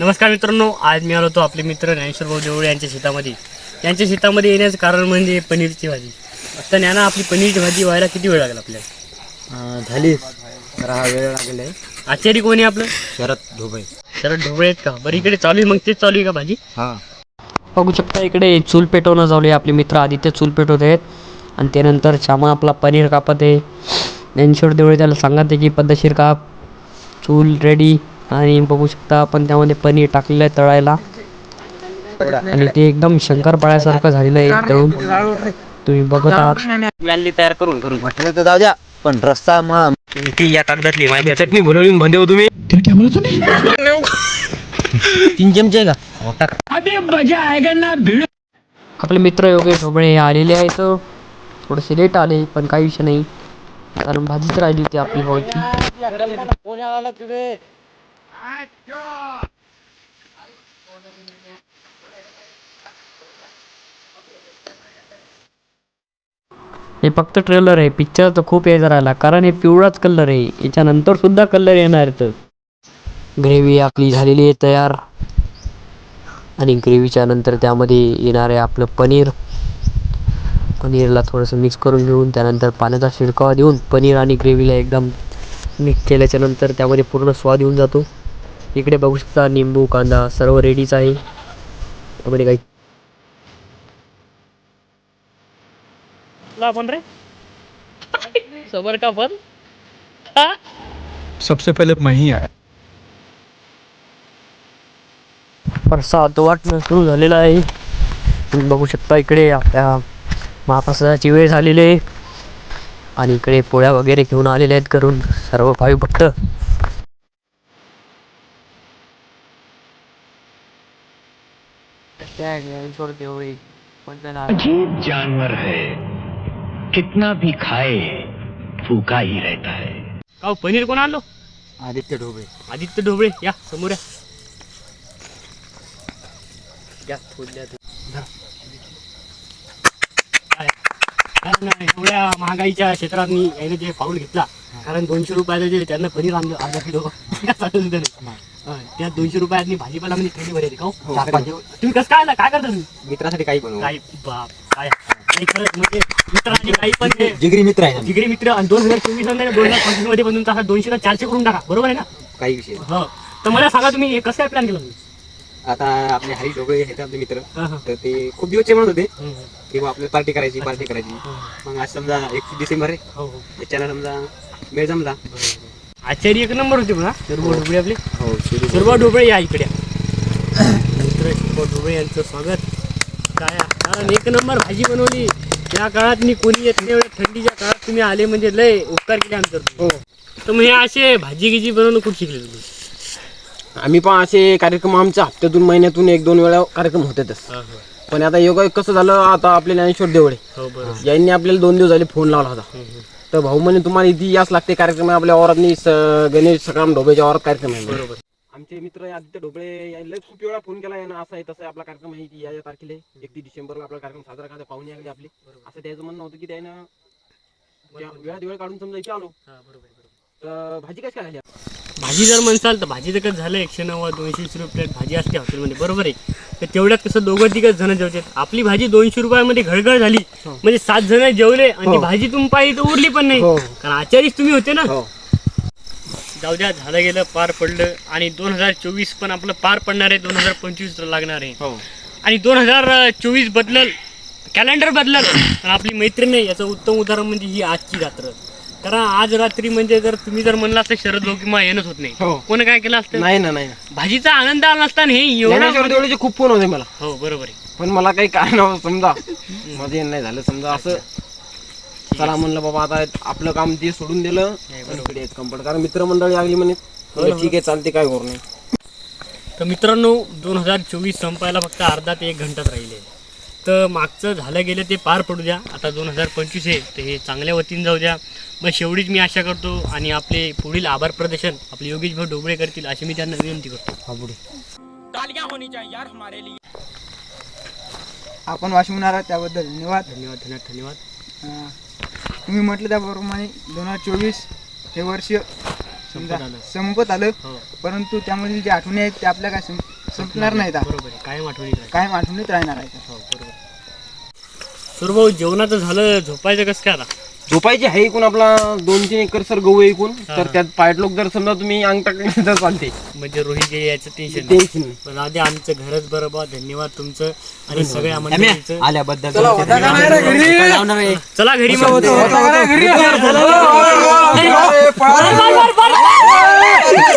नमस्कार मित्रांनो आज मी आलो होतो आपले मित्र ज्ञानेश्वर भाऊ देवळे यांच्या शेतामध्ये. यांच्या शेतामध्ये येण्याचं कारण म्हणजे पनीरची भाजी. आता ज्ञाना आपली पनीरची भाजी व्हायला किती वेळ लागेल आपल्याला? झाली. तर हा वेळ लागेल आहे. आचारी कोणी आपलं? शरद ढोबळे. शरद ढोबळे आहेत का? बरं इकडे चालू आहे मग तेच चालू आहे का भाजी? हा. बघू शकता इकडे चूल पेटवणं चालू आहे. आपले मित्र आदित्य चूल पेटवत आहेत. आणि त्यानंतर श्यामा आपला पनीर कापत आहे. ज्ञानेश्वर देवळे त्याला सांगत आहे की पद्धतशीर काप चूल रेडी आणि बघू शकता आपण त्यामध्ये पनीर टाकलेलं आहे तळायला. आणि ते एकदम शंकरपाळ्यासारखं झालेलं आहे तळून. तुम्ही बघत आहात. व्हॅली तयार करून करून. म्हटलं तर जाऊ द्या पण रस्ता मग ती या कागदातली माझी चटणी बंदे हो तुम्ही. तीन चमचे का? टाक. आपले मित्र योगेश ढोबळे हे आलेले आहेत. थोडेसे लेट आले पण काही विषय नाही. कारण भाजीच राहिली होती आपली भाऊची. हे फक्त ट्रेलर आहे. पिक्चर तर खूप यायचा राहिला कारण हे पिवळाच कलर आहे. याच्यानंतर सुद्धा कलर येणार आहेत. ग्रेव्ही आपली झालेली आहे तयार. आणि ग्रेव्हीच्या नंतर त्यामध्ये येणार आहे आपलं पनीर. पनीरला थोडंसं मिक्स करून घेऊन त्यानंतर पाण्याचा शिडकावा देऊन पनीर आणि ग्रेव्हीला एकदम मिक्स केल्याच्यानंतर त्यामध्ये पूर्ण स्वाद येऊन जातो. इकडे बघू शकता निंबू कांदा सर्व रेडीच आहे. त्यामध्ये काही. आपण रे. सबर का पण? सबसे पहले मैं ही आया. प्रसाद वाटणं सुरू झालेलं आहे. तुम्ही बघू शकता इकडे आपल्या महाप्रसादाची वेळ झालेली आहे. आणि इकडे पोळ्या वगैरे घेऊन आलेल्या आहेत करून सर्व भावी भक्त अजीब जानवर है। कितना भी खाए भूखा ही रहता है। का पनीर कोण आणलो? आदित्य ढोबळे। आदित्य ढोबळे या समोर या. घ्या, फोडल्या ते. धरा. काय? कारण एवढ्या महागाईच्या क्षेत्रात मी याने जे पाऊल घेतला कारण दोनशे रुपयाचं जे त्यांना पनीर आणलं अर्धा किलो. चालू सुद्धा नाही. त्या दोनशे रुपयात मी भाजीपाला म्हणजे थंडी भरेल का हो? दिवस. तुम्ही कसं काय? काय करता तुम्ही? मित्रासाठी काही बनवू. काय बाप काय? मित्रांची काही पण जिगरी मित्र आहे जिगरी मित्र आणि दोन हजार चोवीस दोन हजार पंचवीसमध्ये बनवून टाका. दोनशे चारशे करून टाका. बरोबर आहे ना? काही विषय. हो. तर मला सांगा तुम्ही हे कसं काय प्लॅन केलं तुम्ही? आता आपले हरी ढोबळे आहेत आपले मित्र. हा, हा. तर ते खूप दिवसचे म्हणत होते. हम्म, की बा आपल्याला पार्टी करायची पार्टी करायची. मग आज समजा एकतीस डिसेंबर आहे. हो हो. त्याच्यानं समजा वेळ जमला. आचार्य एक नंबर होते म्हणा शर्मा ढोबळे आपले. हो सुरू शर्मा ढोबळे. या इकडे. मित्र शर्मा ढोबळे यांचं स्वागत. काय कारण एक नंबर भाजी बनवली. त्या काळात मी कोणी येत नाही एवढ्या थंडीच्या काळात तुम्ही आले म्हणजे लय उपकार केले आमच्यावर. हो. तर मग हे असे भाजी गिजी बनवणं खूप शिकले तुम्ही? आम्ही पण असे कार्यक्रम आमच्या हप्त्यातून महिन्यातून एक दोन वेळा कार्यक्रम होतातच. पण आता योगा कसं झालं आता आपले ज्ञानेश्वर देवळे. हो बरोबर. यांनी आपल्याला दोन दिवस झाले फोन लावला होता. तर भाऊ म्हणे तुम्हाला इथे याच लागते कार्यक्रम आपल्या वावरातनी स- गणेश सकाराम ढोबेच्या वावरात कार्यक्रम आहे. बरोबर. आमचे मित्र आदित्य ढोबळे यांनी लय खूप वेळा फोन केला यानं असं आहे तसं आपला कार्यक्रम आहे की या या तारखेला एकतीस डिसेंबरला आपला कार्यक्रम साजरा करायचा पाहुणे आले आपले. असं त्याचं म्हणणं होतं की त्यानं त्या वेळात वेळ काढून समजा इथे आलो. बरोबर. तर भाजी कशी काय झाली भाजी जर म्हणसाल तर भाजी तर कसं झालं एकशे नव्वद दोनशे वीस रुपये प्लेट भाजी असते हॉटेलमध्ये. बरोबर आहे. तर तेवढ्यात कसं दोघं तिघच जण जेवतात. आपली भाजी दोनशे रुपयामध्ये घळघळ झाली. म्हणजे सात जण जेवले आणि ती भाजी तुमपाई तर उरली पण नाही. हो. कारण आचारीच तुम्ही होते ना. हो. जाऊ द्या झालं गेलं पार पडलं. आणि दोन हजार चोवीस पण आपलं पार पडणार आहे दोन हजार पंचवीस लागणार आहे. हो. आणि दोन हजार चोवीस बदलल कॅलेंडर बदलल. पण आपली मैत्रीण याचं उत्तम उदाहरण म्हणजे ही आजची रात्र. कारण आज रात्री म्हणजे जर तुम्ही जर म्हणला असतं शरद भाऊ किंवा येणंच होत नाही. हो. कोण काय केलं असतं? नाही ना नाही ना. भाजीचा आनंद आला असता हे ज्ञानेश्वर एवढा देवळेचे खूप फोन होते मला. हो बरोबर आहे. पण मला काही कारण समजा. मध्ये नाही झालं समजा असं. चला म्हणलं बाबा आता आपलं काम ते सोडून दिलं. इकडे कंपनी कारण मित्रमंडळी लागली म्हणे. म्हणलं, ठीक आहे चालते काय होत नाही. तर मित्रांनो दोन हजार चोवीस संपायला फक्त अर्धा ते एक घंटाच राहिले. तर मागचं झालं गेलं ते पार पडू द्या. आता दोन हजार पंचवीस आहे तर हे चांगल्या वतीने जाऊ द्या. बस एवढीच मी आशा करतो आणि आपले पुढील आभार प्रदर्शन आपले योगेश भाऊ डोबळे करतील अशी मी त्यांना विनंती करतो. आपण वाशिमहून आला त्याबद्दल धन्यवाद. धन्यवाद धन्यवाद धन्यवाद. तुम्ही म्हटलं त्याप्रमाणे दोन हजार चोवीस हे वर्ष समजा आलं. संपत आलं. हो. परंतु त्यामधील जे आठवणी आहेत ते आपल्या काय सं संपणार नाही आता. बरोबर आहे. कायम आठवणीत राहील. कायम आठवणीत राहणार आहे हो बरोबर. सुरभाऊ जेवणाचं झालं झोपायचं कसं काय आता? झोपायची आहे एकूण आपला दोन तीन एकर सर गहू एकूण. तर त्यात पायटलोक जर समजा तुम्ही अंग टाकले तर चालते म्हणजे रोहित यायचं टेन्शन टेन्शन नाही. पण आधी आमचं घरच बरोबर धन्यवाद तुमचं आणि सगळ्या मंडळीचं. आल्याबद्दल चला मग. घरी.